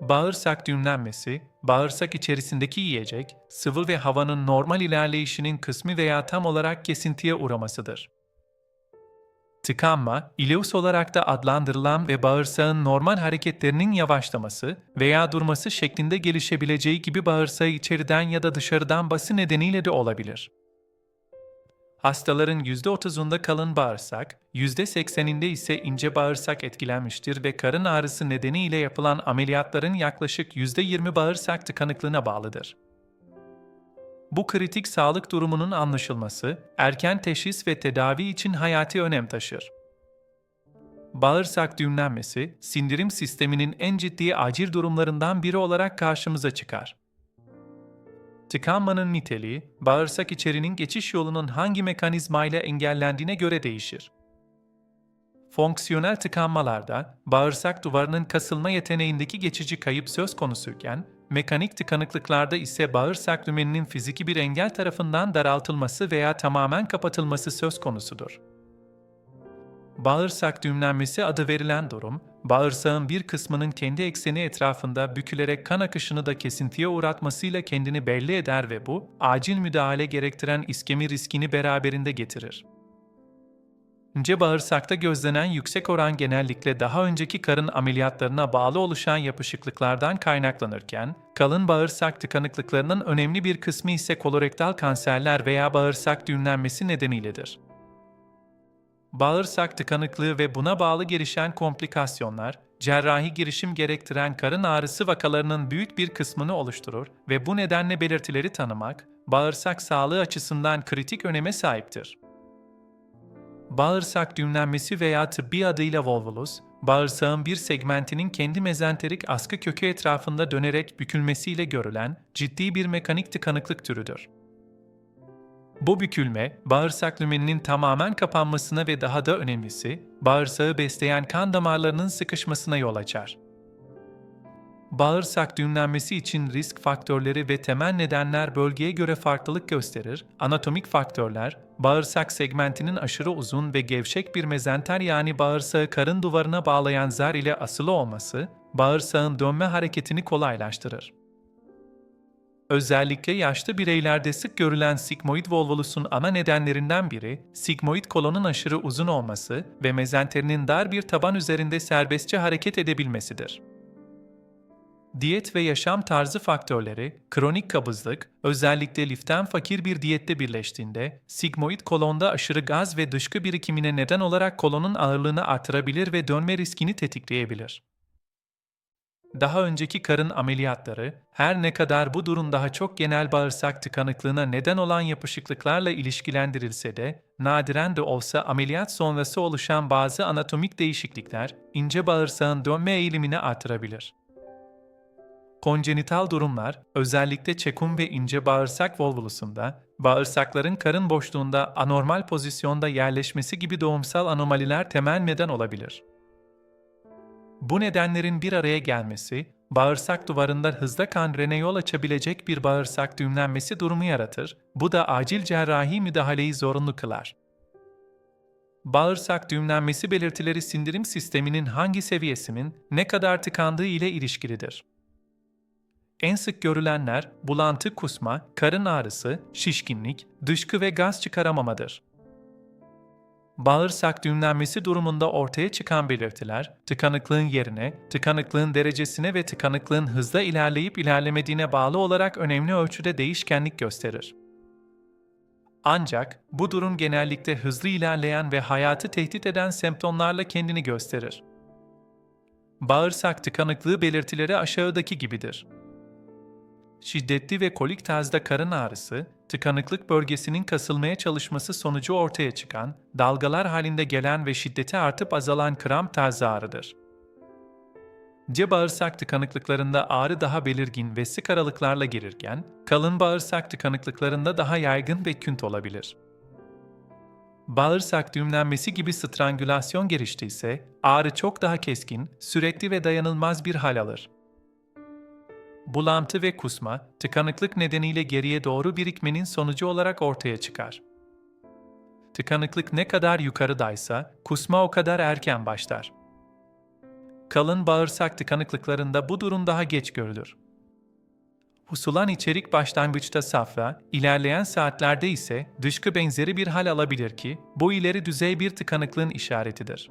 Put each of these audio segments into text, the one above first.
Bağırsak düğümlenmesi, bağırsak içerisindeki yiyecek, sıvı ve havanın normal ilerleyişinin kısmı veya tam olarak kesintiye uğramasıdır. Tıkanma, ileus olarak da adlandırılan ve bağırsağın normal hareketlerinin yavaşlaması veya durması şeklinde gelişebileceği gibi bağırsağı içeriden ya da dışarıdan bası nedeniyle de olabilir. Hastaların %30'unda kalın bağırsak, %80'inde ise ince bağırsak etkilenmiştir ve karın ağrısı nedeniyle yapılan ameliyatların yaklaşık %20 bağırsak tıkanıklığına bağlıdır. Bu kritik sağlık durumunun anlaşılması, erken teşhis ve tedavi için hayati önem taşır. Bağırsak düğümlenmesi, sindirim sisteminin en ciddi acil durumlarından biri olarak karşımıza çıkar. Tıkanmanın niteliği, bağırsak içerinin geçiş yolunun hangi mekanizmayla engellendiğine göre değişir. Fonksiyonel tıkanmalarda, bağırsak duvarının kasılma yeteneğindeki geçici kayıp söz konusuyken, mekanik tıkanıklıklarda ise bağırsak lümeninin fiziki bir engel tarafından daraltılması veya tamamen kapatılması söz konusudur. Bağırsak düğümlenmesi adı verilen durum, bağırsağın bir kısmının kendi ekseni etrafında bükülerek kan akışını da kesintiye uğratmasıyla kendini belli eder ve bu, acil müdahale gerektiren iskemi riskini beraberinde getirir. İnce bağırsakta gözlenen yüksek oran genellikle daha önceki karın ameliyatlarına bağlı oluşan yapışıklıklardan kaynaklanırken, kalın bağırsak tıkanıklıklarının önemli bir kısmı ise kolorektal kanserler veya bağırsak düğümlenmesi nedeniyledir. Bağırsak tıkanıklığı ve buna bağlı gelişen komplikasyonlar, cerrahi girişim gerektiren karın ağrısı vakalarının büyük bir kısmını oluşturur ve bu nedenle belirtileri tanımak, bağırsak sağlığı açısından kritik öneme sahiptir. Bağırsak düğümlenmesi veya tıbbi adıyla volvulus, bağırsağın bir segmentinin kendi mezenterik askı kökü etrafında dönerek bükülmesiyle görülen ciddi bir mekanik tıkanıklık türüdür. Bu bükülme, bağırsak lümeninin tamamen kapanmasına ve daha da önemlisi, bağırsağı besleyen kan damarlarının sıkışmasına yol açar. Bağırsak düğümlenmesi için risk faktörleri ve temel nedenler bölgeye göre farklılık gösterir. Anatomik faktörler, bağırsak segmentinin aşırı uzun ve gevşek bir mezenter yani bağırsağı karın duvarına bağlayan zar ile asılı olması, bağırsağın dönme hareketini kolaylaştırır. Özellikle yaşlı bireylerde sık görülen sigmoid volvulusun ana nedenlerinden biri, sigmoid kolonun aşırı uzun olması ve mezenterinin dar bir taban üzerinde serbestçe hareket edebilmesidir. Diyet ve yaşam tarzı faktörleri, kronik kabızlık, özellikle liften fakir bir diyette birleştiğinde, sigmoid kolonda aşırı gaz ve dışkı birikimine neden olarak kolonun ağırlığını artırabilir ve dönme riskini tetikleyebilir. Daha önceki karın ameliyatları, her ne kadar bu durum daha çok genel bağırsak tıkanıklığına neden olan yapışıklıklarla ilişkilendirilse de, nadiren de olsa ameliyat sonrası oluşan bazı anatomik değişiklikler, ince bağırsağın dönme eğilimini artırabilir. Konjenital durumlar, özellikle çekum ve ince bağırsak volvulusunda, bağırsakların karın boşluğunda anormal pozisyonda yerleşmesi gibi doğumsal anomaliler temel neden olabilir. Bu nedenlerin bir araya gelmesi, bağırsak duvarında hızla kangrene yol açabilecek bir bağırsak düğümlenmesi durumu yaratır, bu da acil cerrahi müdahaleyi zorunlu kılar. Bağırsak düğümlenmesi belirtileri sindirim sisteminin hangi seviyesinin ne kadar tıkandığı ile ilişkilidir. En sık görülenler bulantı kusma, karın ağrısı, şişkinlik, dışkı ve gaz çıkaramamadır. Bağırsak düğümlenmesi durumunda ortaya çıkan belirtiler, tıkanıklığın yerine, tıkanıklığın derecesine ve tıkanıklığın hızla ilerleyip ilerlemediğine bağlı olarak önemli ölçüde değişkenlik gösterir. Ancak bu durum genellikle hızlı ilerleyen ve hayatı tehdit eden semptomlarla kendini gösterir. Bağırsak tıkanıklığı belirtileri aşağıdaki gibidir. Şiddetli ve kolik tarzda karın ağrısı, tıkanıklık bölgesinin kasılmaya çalışması sonucu ortaya çıkan, dalgalar halinde gelen ve şiddeti artıp azalan kramp tarzı ağrıdır. C bağırsak tıkanıklıklarında ağrı daha belirgin ve sık aralıklarla gelirken, kalın bağırsak tıkanıklıklarında daha yaygın ve künt olabilir. Bağırsak düğümlenmesi gibi strangülasyon geliştiyse, ağrı çok daha keskin, sürekli ve dayanılmaz bir hal alır bulantı ve kusma, tıkanıklık nedeniyle geriye doğru birikmenin sonucu olarak ortaya çıkar. Tıkanıklık ne kadar yukarıdaysa, kusma o kadar erken başlar. Kalın bağırsak tıkanıklıklarında bu durum daha geç görülür. Husulan içerik başlangıçta safra, ilerleyen saatlerde ise dışkı benzeri bir hal alabilir ki bu ileri düzey bir tıkanıklığın işaretidir.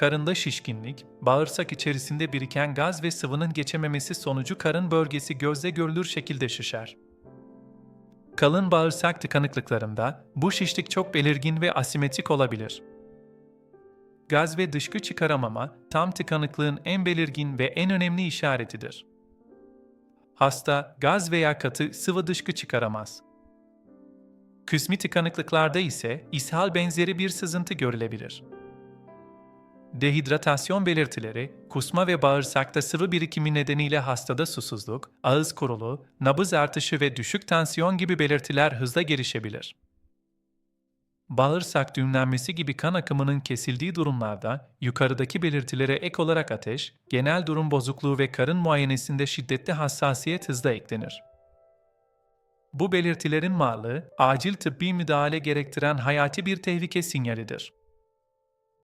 Karında şişkinlik, bağırsak içerisinde biriken gaz ve sıvının geçememesi sonucu karın bölgesi gözle görülür şekilde şişer. Kalın bağırsak tıkanıklıklarında bu şişlik çok belirgin ve asimetrik olabilir. Gaz ve dışkı çıkaramama tam tıkanıklığın en belirgin ve en önemli işaretidir. Hasta gaz veya katı sıvı dışkı çıkaramaz. Kısmi tıkanıklıklarda ise ishal benzeri bir sızıntı görülebilir. Dehidratasyon belirtileri, kusma ve bağırsakta sıvı birikimi nedeniyle hastada susuzluk, ağız kuruluğu, nabız artışı ve düşük tansiyon gibi belirtiler hızla gelişebilir. Bağırsak düğümlenmesi gibi kan akımının kesildiği durumlarda yukarıdaki belirtilere ek olarak ateş, genel durum bozukluğu ve karın muayenesinde şiddetli hassasiyet hızla eklenir. Bu belirtilerin varlığı, acil tıbbi müdahale gerektiren hayati bir tehlike sinyalidir.